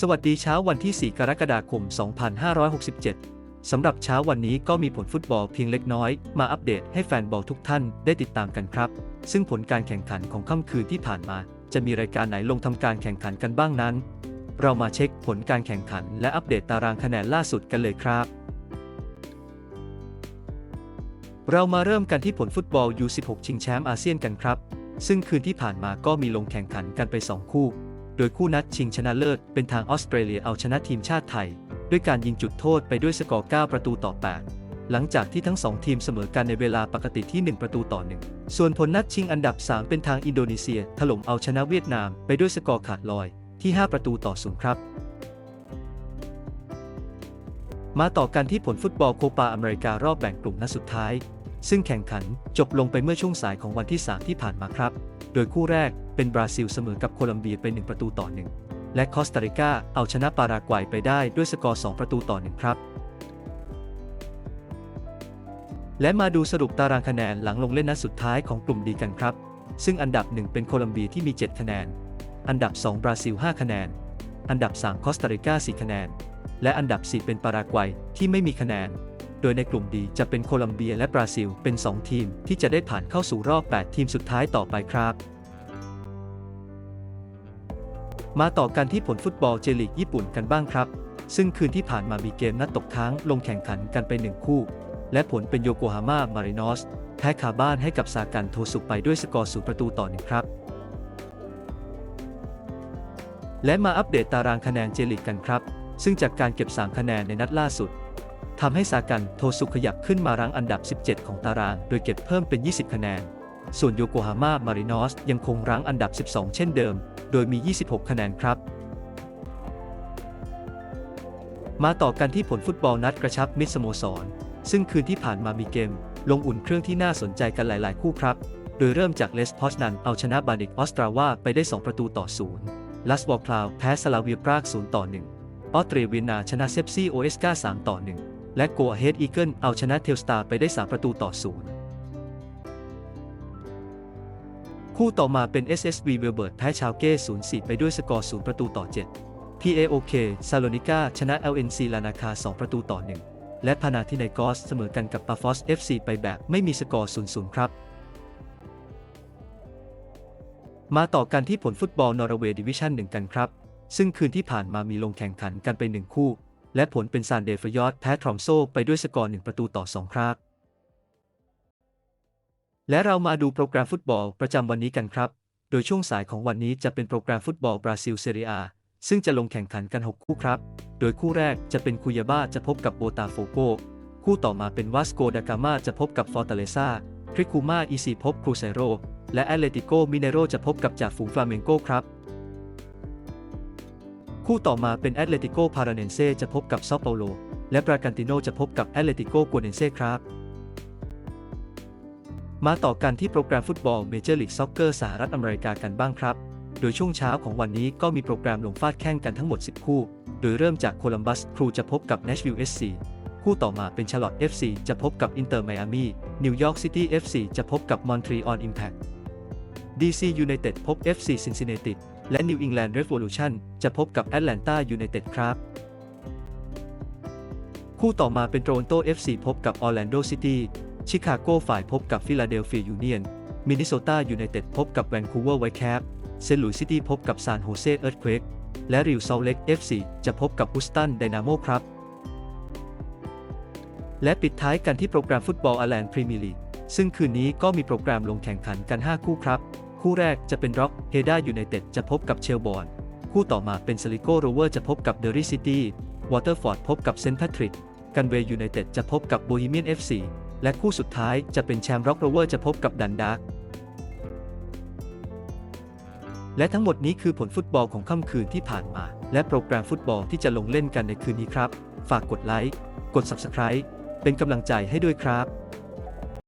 สวัสดีเช้าวันที่ 4 กรกฎาคม 2567 สำหรับเช้าวันนี้ก็มีผลฟุตบอลเพียงเล็กน้อย มาอัปเดตให้แฟนบอลทุกท่านได้ติดตามกันครับ ซึ่งผลการแข่งขันของค่ำคืนที่ผ่านมา จะมีรายการไหนลงทำการแข่งขันกันบ้างนั้น เรามาเช็คผลการแข่งขันและอัปเดตตารางคะแนนล่าสุดกันเลยครับ เรามาเริ่มกันที่ผลฟุตบอล U16 ชิงแชมป์อาเซียนกันครับ ซึ่งคืนที่ผ่านมาก็มีลงแข่งขันกันไป 2 คู่ โดยคู่นัดชิงชนะเลิศเป็นทางออสเตรเลียเอาชนะทีมชาติไทย ด้วยการยิงจุดโทษไปด้วยสกอร์ 9 ประตูต่อ 8 หลังจากที่ทั้ง 2 ทีมเสมอกันในเวลาปกติที่ 1 ประตูต่อ 1 ส่วนผลนัดชิงอันดับ 3 เป็นทางอินโดนีเซีย ถล่มเอาชนะเวียดนามไปด้วยสกอร์ขาดลอยที่ 5 ประตูต่อ 0 ครับ มาต่อกันที่ผลฟุตบอลโคปาอเมริการอบแบ่งกลุ่มนัดสุดท้าย ซึ่งแข่งขันจบลงไปเมื่อช่วงสายของวันที่ 3 ที่ผ่านมาครับ โดยคู่แรกเป็นบราซิลเสมอกับโคลัมเบียไป 1 ประตูต่อ 1 และคอสตาริกาเอาชนะปารากวัยไปได้ด้วยสกอร์ 2 ประตูต่อ 1 ครับ และมาดูสรุปตารางคะแนนหลังลงเล่นนัดสุดท้ายของกลุ่มดีกันครับ ซึ่งอันดับ 1 เป็นโคลัมเบียที่มี 7 คะแนน อันดับ 2 บราซิล 5 คะแนน อันดับ 3 คอสตาริกา 4 คะแนน และอันดับ 4 เป็นปารากวัยที่ไม่มีคะแนน โดยในกลุ่มดีจะเป็นโคลัมเบียและบราซิล เป็น 2 ทีมที่จะได้ผ่านเข้าสู่รอบ 8 ทีมสุดท้ายต่อไปครับ มาต่อกันที่ผลฟุตบอลเจลีกญี่ปุ่นกันบ้างครับ ซึ่งคืนที่ผ่านมามีเกมนัดตกค้างลงแข่งขันกันไป 1 คู่ และผลเป็นโยโกฮาม่ามารินอสแพ้คาบ้านให้กับซากันโทสุไปด้วยสกอร์สูประตูต่อหนึ่งครับ และมาอัปเดตตารางคะแนนเจลีกกันครับ ซึ่งจากการเก็บ 3 คะแนนในนัดล่าสุด ทำให้ซากันโทสุขยับขึ้นมารั้งอันดับ 17 ของตาราง โดยเก็บเพิ่มเป็น 20 คะแนน ส่วนโยโกฮาม่ามารินอสยังคงรั้งอันดับ 12 เช่นเดิม โดยมี 26 คะแนนครับ มาต่อกันที่ผลฟุตบอลนัดกระชับมิตรสโมสร ซึ่งคืนที่ผ่านมามีเกม ลงอุ่นเครื่องที่น่าสนใจกันหลาย ๆ คู่ครับ โดยเริ่มจากเลสพอชนันเอาชนะบาดิกออสตราวาไปได้ 2 ประตูต่อ0ลัสบอคลาวแพ้สลาเวียปราก0ต่อ1ออสเตรียเวียนนาชนะเซฟซี่โอเอสกา3ต่อ1 และโกเฮดอีเกิลเอาชนะเทลสตาร์ไปได้ 3 ประตูต่อ0คู่ต่อมาเป็น SSV เวลเบิร์ตแพ้ชาวเก้ 0-4 ไปด้วยสกอร์ 0 ประตูต่อ7 PAOK ซาโลนิกาชนะ LNC ลานาคา 2 ประตูต่อ 1 และพานาธิไนกอสเสมอกันกับปาฟอส FC ไปแบบไม่มีสกอร์ 0-0 ครับ มาต่อกันที่ผลฟุตบอลนอร์เวย์ดิวิชั่น 1 กันครับ ซึ่งคืนที่ผ่านมามีลงแข่งขันกันไป 1 คู่ และผลเป็นซานเดฟยอดแพ้ทรอมโซไปด้วยสกอร์ 1 ประตูต่อ 2 ครับ และเรามาดูโปรแกรมฟุตบอลประจำวันนี้กันครับ โดยช่วงสายของวันนี้จะเป็นโปรแกรมฟุตบอลบราซิลเซเรียซึ่งจะลงแข่งขันกัน 6 คู่ครับ โดยคู่แรกจะเป็นคุยาบ้าจะพบกับโบตาโฟโก คู่ต่อมาเป็นวาสโกดากามาจะพบกับฟอร์ตาเลซาคริคูมาอีซีพบครูไซโรและแอตเลติโกมิเนโรจะพบกับจ่าฝูงฟลาเมงโกครับ คู่ต่อมาเป็นแอตเลติโกพาราเนนเซจะพบกับซาเปาโล และบรากันติโนจะพบกับแอตเลติโกกัวเนนเซครับ มาต่อกันที่โปรแกรมฟุตบอลเมเจอร์ลีกซ็อกเกอร์สหรัฐอเมริกากันบ้างครับ โดยช่วงเช้าของวันนี้ก็มีโปรแกรมลงฟาดแข่งกันทั้งหมด 10 คู่ โดยเริ่มจากโคลัมบัสครูจะพบกับ Nashville SC คู่ต่อมาเป็นชาร์ลอต FC จะพบกับอินเตอร์ไมอามีนิวยอร์กซิตี้ FC จะพบกับมอนทรีออลอิมแพค DC United พบ FC Cincinnati และ New England Revolution จะพบกับ Atlanta United ครับ คู่ต่อมาเป็นโตรอนโต FC พบกับ Orlando City ชิคาโกฝ่ายพบกับฟิลาเดลเฟียยูเนียนมินนิโซตายูไนเต็ดพบกับแวนคูเวอร์ไวท์แคปเซนต์หลุยส์ซิตี้พบกับ ซานโฮเซเอิร์ธเควกและริวซอลเล็ก FC จะพบกับบูสตันไดนาโมครับ และปิดท้ายกันที่โปรแกรมฟุตบอลอาแลนด์พรีเมียร์ลีกซึ่งคืนนี้ก็มีโปรแกรมลงแข่งขันกัน 5 คู่ครับ คู่แรกจะเป็นร็อกเฮด้ายูไนเต็ดจะพบกับเชลบอร์นคู่ต่อมาเป็นสลิโกโรเวอร์จะพบกับเดอริซิตี้วอเตอร์ฟอร์ดพบกับเซนต์แพทริกกันเวย์ยูไนเต็ดจะพบกับโบฮีเมียน FC และคู่สุดท้ายจะเป็นแชมป์ร็อกโรเวอร์จะพบกับดันดาร์กและทั้งหมดนี้คือผลฟุตบอลของค่ำคืนที่ผ่านมา และโปรแกรมฟุตบอลที่จะลงเล่นกันในคืนนี้ครับ ฝากกดไลค์ กด Subscribe เป็นกำลังใจให้ด้วยครับ